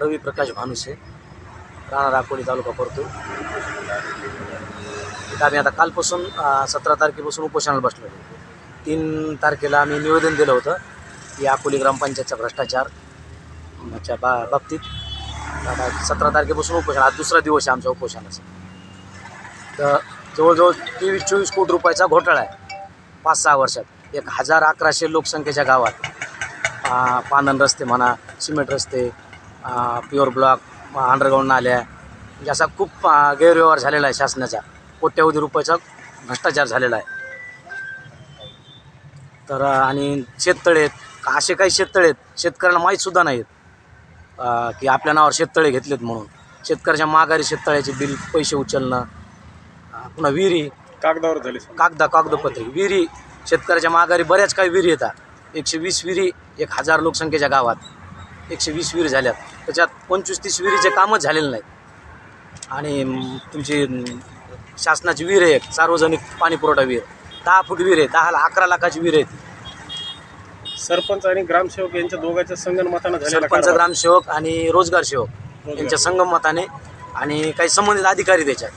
रवी प्रकाश भानुसे राणा राकोली तालुका करतो आम्ही आता कालपासून सतरा तारखेपासून उपोषणाला बसलो तीन तारखेला आम्ही निवेदन दिलं होतं की अकोली ग्रामपंचायतचा भ्रष्टाचार च्या बा बाबतीत. आता सतरा तारखेपासून उपोषण आज दुसरा दिवस आहे आमच्या उपोषणाचा. तर जवळजवळ तेवीस चोवीस कोटी रुपयाचा घोटाळा आहे. पाच सहा वर्षात. एक हजार अकराशे लोकसंख्येच्या गावात पानन रस्ते म्हणा सिमेंट रस्ते प्युअर ब्लॉक अंडरग्राऊंड नाल्या म्हणजे असा खूप गैरव्यवहार झालेला आहे शासनाचा. कोट्यवधी रुपयाचा भ्रष्टाचार झालेला आहे. तर आणि शेततळे आहेत. असे काही शेततळे आहेत? शेतकऱ्याला माहीतसुद्धा नाहीत. आ, की आपल्या नावावर शेततळे घेतलेत म्हणून. शेतकऱ्याच्या माघारी शेततळ्याचे बिल पैसे उचलणं पुन्हा विहिरी. कागदावर झाले कागदा कागदपत्रे. विहिरी. शेतकऱ्याच्या माघारी बऱ्याच काही विहिरी येतात. एकशे वीस विहिरी एक हजार लोकसंख्येच्या गावात. एकशे वीस विहिरी झाल्यात त्याच्यात पंचवीस तीस विहिरीचे कामच झालेले नाहीत आणि तुमची शासनाची विहीर आहे सार्वजनिक पाणी पुरवठा विहीर दहा फूट विहीर आहे दहा अकरा लाखाची विहीर आहे. सरपंच आणि ग्रामसेवक यांच्या दोघांच्या संगनमतानं सरपंच. ग्रामसेवक आणि रोजगार सेवक यांच्या संगमताने आणि काही संबंधित अधिकारी त्याच्यात